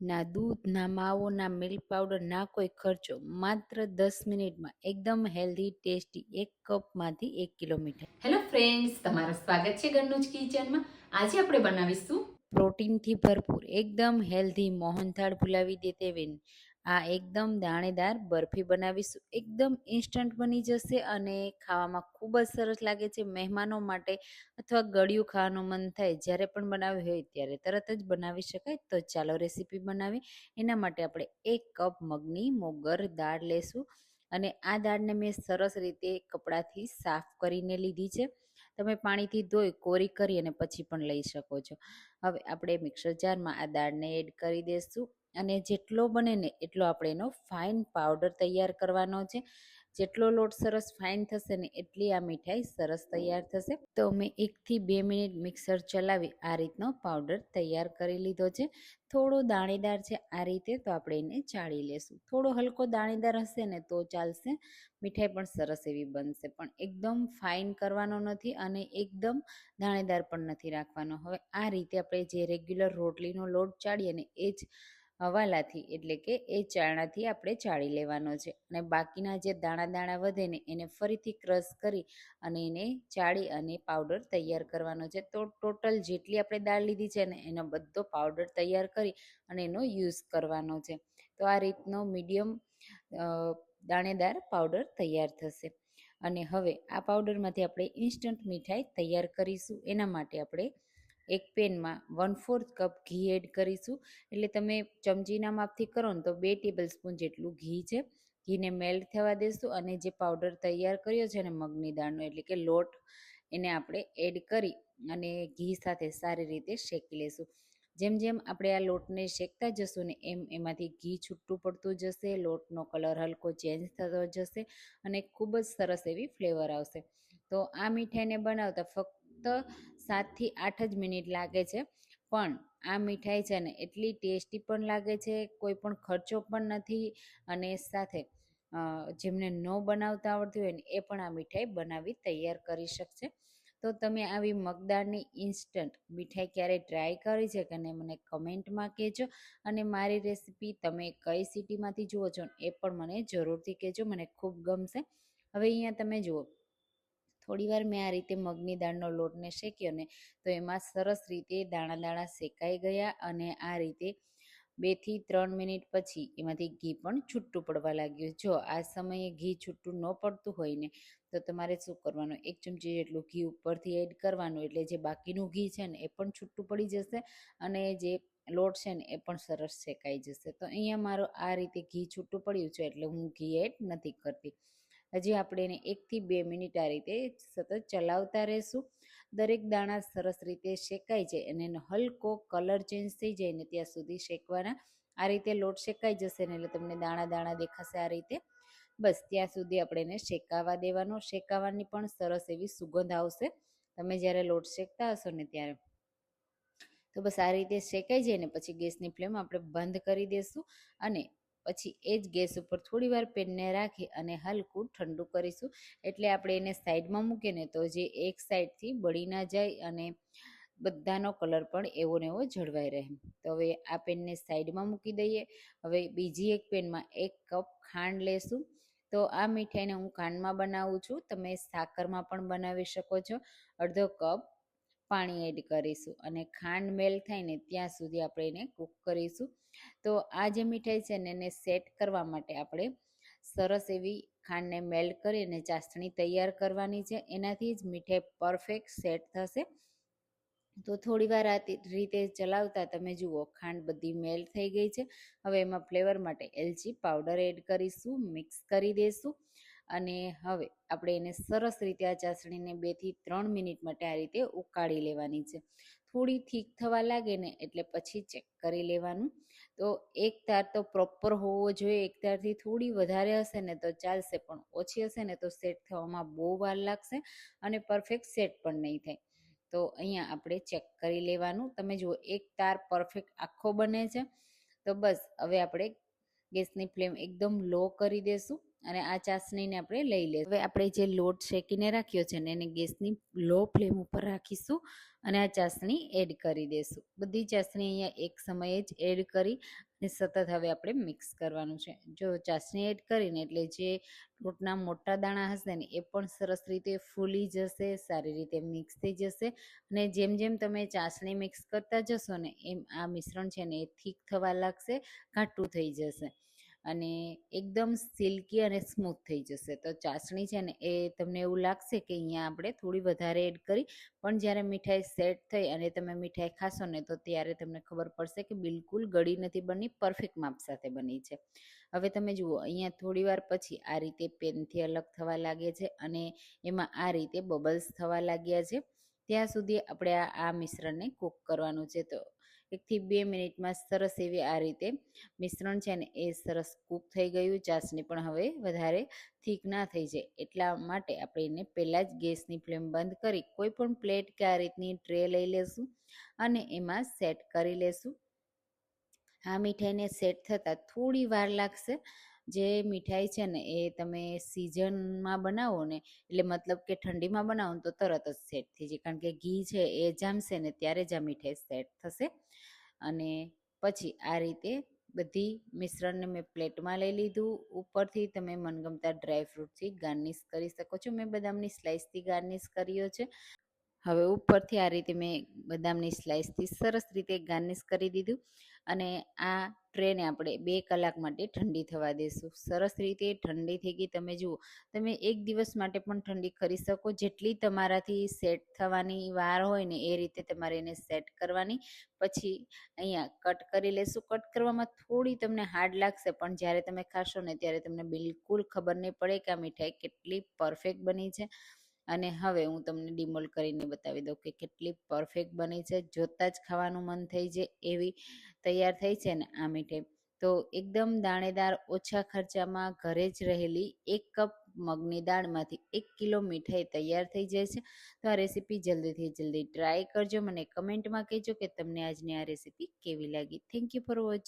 ના દૂધ ના માવો ના મિલ્ક પાવડર ના કોઈ ખર્ચો. માત્ર દસ મિનિટમાં. એકદમ હેલ્ધી ટેસ્ટી એક કપમાંથી એક કિલો મીઠાઈ હેલો ફ્રેન્ડ્સ તમારું સ્વાગત છે ઘરનું જ કિચનમાં. આજે આપણે બનાવીશું પ્રોટીનથી ભરપૂર. એકદમ હેલ્ધી મોહનથાળ ભૂલાવી દે તેવી આ એકદમ દાણેદાર બરફી બનાવીશું. એકદમ ઇન્સ્ટન્ટ બની જશે અને ખાવામાં ખૂબ જ સરસ લાગે છે. મહેમાનો માટે અથવા ગળ્યું ખાવાનું મન થાય જ્યારે પણ બનાવ્યું હોય ત્યારે તરત જ બનાવી શકાય. તો ચાલો રેસીપી બનાવી એના માટે આપણે એક કપ મગની મોગર દાળ લેશું અને આ દાળને મેં સરસ રીતે કપડાથી સાફ કરીને લીધી છે. તમે પાણીથી ધોઈ, કોરી કરી અને પછી પણ લઈ શકો છો. હવે આપણે મિક્સર જારમાં આ દાળને એડ કરી દઈશું અને જેટલો બને ને એટલો આપણે એનો ફાઇન પાવડર તૈયાર કરવાનો છે. જેટલો લોટ સરસ ફાઇન થશે ને એટલી આ મીઠાઈ સરસ તૈયાર થશે. તો મેં એકથી બે મિનિટ મિક્સર ચલાવી આ રીતનો પાવડર તૈયાર કરી લીધો છે. થોડો દાણેદાર છે આ રીતે તો આપણે એને ચાળી લેશું. થોડો હલકો દાણેદાર હશે ને તો ચાલશે. મીઠાઈ પણ સરસ એવી બનશે. પણ એકદમ ફાઇન કરવાનો નથી અને એકદમ દાણેદાર પણ નથી રાખવાનો. હવે આ રીતે આપણે જે રેગ્યુલર રોટલીનો લોટ ચાળીએ ને એ જ હવાલાથી, એટલે કે એ ચાણાથી આપણે ચાળી લેવાનો છે. અને બાકીના જે દાણા દાણા વધે ને એને ફરીથી ક્રશ કરી અને એને ચાળી અને પાવડર તૈયાર કરવાનો છે. તો ટોટલ જેટલી આપણે દાળ લીધી છે ને એનો બધો પાવડર તૈયાર કરી અને એનો યુઝ કરવાનો છે. તો આ રીતનો મીડિયમ દાણેદાર પાવડર તૈયાર થશે. અને હવે આ પાવડરમાંથી આપણે ઇન્સ્ટન્ટ મીઠાઈ તૈયાર કરીશું. એના માટે આપણે એક પેનમાં વન ફોર્થ કપ ઘી એડ કરીશું. એટલે તમે ચમચીના માપથી કરો ને તો બે ટેબલ સ્પૂન જેટલું ઘી છે, ઘીને મેલ્ટ થવા દેશું અને જે પાવડર તૈયાર કર્યો છે ને મગની દાળનો એટલે કે લોટ, એને આપણે એડ કરી અને ઘી સાથે સારી રીતે શેકી લેશું. જેમ જેમ આપણે આ લોટને શેકતા જશું ને એમ એમાંથી ઘી છૂટું પડતું જશે, લોટનો કલર હલકો ચેન્જ થતો જશે અને ખૂબ જ સરસ એવી ફ્લેવર આવશે. તો આ મીઠાઈને બનાવતા ફક્ત સાતથી આઠ જ મિનિટ લાગે છે. પણ આ મીઠાઈ છે ને એટલી ટેસ્ટી પણ લાગે છે, કોઈ પણ ખર્ચો પણ નથી અને સાથે જેમને ન બનાવતા આવડતી હોય ને એ પણ આ મીઠાઈ બનાવી તૈયાર કરી શકશે. તો તમે આવી મગદાળની ઇન્સ્ટન્ટ મીઠાઈ ક્યારેય ટ્રાય કરી છે કે નહીં મને કમેન્ટમાં કહેજો. અને મારી રેસીપી તમે કઈ સિટીમાંથી જુઓ છો એ પણ મને જરૂરથી કહેજો, મને ખૂબ ગમશે. હવે અહીંયા તમે જુઓ થોડીવાર મેં આ રીતે મગની દાળનો લોટને શેક્યો ને, તો એમાં સરસ રીતે દાણા દાણા શેકાઈ ગયા અને આ રીતે બેથી ત્રણ મિનિટ પછી એમાંથી ઘી પણ છૂટું પડવા લાગ્યું. જો આ સમયે ઘી છૂટું ન પડતું હોય ને, તો તમારે શું કરવાનું? એક ચમચી જેટલું ઘી ઉપરથી એડ કરવાનું, એટલે જે બાકીનું ઘી છે ને, એ પણ છૂટું પડી જશે અને જે લોટ છે ને, એ પણ સરસ શેકાઈ જશે. તો અહીંયા મારો આ રીતે ઘી છૂટું પડ્યું છે, એટલે હું ઘી એડ નથી કરતી. હજી આપણે એને એકથી બે મિનિટ આ રીતે સતત ચલાવતા રહેશું. દરેક દાણા સરસ રીતે શેકાઈ જાય અને એનો હલકો કલર ચેન્જ થઈ જાય ને ત્યાં સુધી શેકવાના. આ રીતે લોટ શેકાઈ જશે ને એટલે તમને દાણા દાણા દેખાશે આ રીતે. બસ, ત્યાં સુધી આપણે એને શેકાવા દેવાનો. શેકાવાની પણ સરસ એવી સુગંધ આવશે. તમે જ્યારે લોટ શેકતા હશો ને ત્યારે. તો બસ આ રીતે શેકાઈ જાય ને પછી ગેસની ફ્લેમ આપણે બંધ કરી દઈશું અને પછી એ જ ગેસ ઉપર થોડી વાર પેનને રાખી અને હલકું ઠંડુ કરીશું. એટલે આપણે એને સાઈડમાં મૂકીએ ને તો જે એક સાઈડથી બળી ના જાય અને બધાનો કલર પણ એવો ને એવો જળવાઈ રહે. તો હવે આ પેનને સાઈડમાં મૂકી દઈએ. હવે બીજી એક પેનમાં એક કપ ખાંડ લેશું. તો આ મીઠાઈને હું ખાંડમાં બનાવું છું. તમે સાકરમાં પણ બનાવી શકો છો. અડધો કપ પાણી એડ કરીશું અને ખાંડ મેલ થાય ને ત્યાં સુધી આપણે એને કૂક કરીશું. તો આ જે મીઠાઈ છે ને એને સેટ કરવા માટે આપણે સરસ એવી ખાંડને મેલ્ટ કરી અને ચાસણી તૈયાર કરવાની છે. એનાથી જ મીઠાઈ પરફેક્ટ સેટ થશે. તો થોડી વાર આ રીતે ચલાવતા તમે જુઓ ખાંડ બધી મેલ્ટ થઈ ગઈ છે. હવે એમાં ફ્લેવર માટે એલચી પાવડર એડ કરીશું, મિક્સ કરી દઈશું અને હવે આપણે એને સરસ રીતે આ ચાસણીને બેથી ત્રણ મિનિટ માટે આ રીતે ઉકાળી લેવાની છે. થોડી થીક થવા લાગે ને એટલે પછી ચેક કરી લેવાનું. તો એક તાર તો પ્રોપર હોવો જોઈએ, એક તારથી થોડી વધારે હશે ને તો ચાલશે, પણ ઓછી હશે ને તો સેટ થવામાં બહુ વાર લાગશે અને પરફેક્ટ સેટ પણ નહીં થાય. તો અહીંયા આપણે ચેક કરી લેવાનું. તમે જુઓ, એક તાર પરફેક્ટ આખો બને છે. તો બસ, હવે આપણે ગેસની ફ્લેમ એકદમ લો કરી દેશું. અને આ ચાસણીને આપણે લઈ લઈશું હવે આપણે જે લોટ શેકીને રાખ્યો છે ને એને ગેસની લો ફ્લેમ ઉપર રાખીશું અને આ ચાસણી એડ કરી દઈશું બધી ચાસણી અહીંયા એક સમયે જ એડ કરી અને સતત હવે આપણે મિક્સ કરવાનું છે. જો ચાસણી એડ કરીને એટલે જે લોટના મોટા દાણા હશે ને એ પણ સરસ રીતે ફૂલી જશે, સારી રીતે મિક્સ થઈ જશે અને જેમ જેમ તમે ચાસણી મિક્સ કરતા જશો ને એમ આ મિશ્રણ છે ને એ થીક થવા લાગશે, ઘાટું થઈ જશે. અને એકદમ સિલ્કી અને સ્મૂથ થઈ જશે. તો ચાસણી છે ને, એ તમને એવું લાગશે કે અહીંયા આપણે થોડી વધારે એડ કરી, પણ જ્યારે મીઠાઈ સેટ થઈ અને તમે મીઠાઈ ખાશો ને, તો ત્યારે તમને ખબર પડશે કે બિલકુલ ગળી નથી બની પરફેક્ટ માપ સાથે બની છે. હવે તમે જુઓ, અહીંયા થોડી વાર પછી આ રીતે પેનથી અલગ થવા લાગે છે અને એમાં આ રીતે બબલ્સ થવા લાગ્યા છે. ત્યાં સુધી આપણે આ મિશ્રણને કૂક કરવાનું છે. તો એકથી બે મિનિટમાં સરસ એવી આ રીતે મિશ્રણ છે ને એ સરસ કૂક થઈ ગયું. ચાસણી પણ હવે વધારે થીક ના થઈ જાય. એટલા માટે આપણે એને પહેલાં જ ગેસની ફ્લેમ બંધ કરી કોઈ પણ પ્લેટ કે આ રીતની ટ્રે લઈ લેશું અને એમાં સેટ કરી લેશું. આ મીઠાઈને સેટ થતાં થોડી વાર લાગશે જે મીઠાઈ છે ને, એ તમે સિઝનમાં બનાવો ને, એટલે મતલબ કે ઠંડીમાં બનાવો ને તો તરત જ સેટ થઈ જાય. કારણ કે ઘી છે એ જામશે ને ત્યારે જ આ મીઠાઈ સેટ થશે. અને પછી આ રીતે બધી મિશ્રણને મેં પ્લેટમાં લઈ લીધું. ઉપરથી તમે મનગમતા ડ્રાયફ્રૂટથી ગાર્નિશ કરી શકો છો. મેં બદામની સ્લાઇસથી ગાર્નિશ કર્યો છે. હવે ઉપરથી આ રીતે મેં બદામની સ્લાઇસથી સરસ રીતે ગાર્નિશ કરી દીધું. અને આ ટ્રેને આપણે બે કલાક માટે ઠંડી થવા દઈશું સરસ રીતે ઠંડી થઈ ગઈ. તમે જુઓ, તમે એક દિવસ માટે પણ ઠંડી કરી શકો. જેટલી તમારાથી સેટ થવાની વાર હોય ને એ રીતે તમારે એને સેટ કરવાની. પછી અહીંયા કટ કરી લેશું. કટ કરવામાં થોડી તમને હાર્ડ લાગશે, પણ જ્યારે તમે ખાશો ને ત્યારે તમને બિલકુલ ખબર નહીં પડે કે આ મીઠાઈ કેટલી પરફેક્ટ બની છે. અને હવે હું તમને ડિમોલ કરીને બતાવી દઉં કે કેટલી પરફેક્ટ બની છે. જોતાં જ ખાવાનું મન થઈ જાય એવી તૈયાર થઈ છે ને આ મીઠાઈ. તો એકદમ દાણેદાર ઓછા ખર્ચામાં ઘરે જ રહેલી એક કપ મગની દાળમાંથી એક કિલો મીઠાઈ તૈયાર થઈ જાય છે. તો આ રેસીપી જલ્દીથી જલ્દી ટ્રાય કરજો. મને કમેન્ટમાં કહેજો કે તમને આજની આ રેસીપી કેવી લાગી. Thank you for watching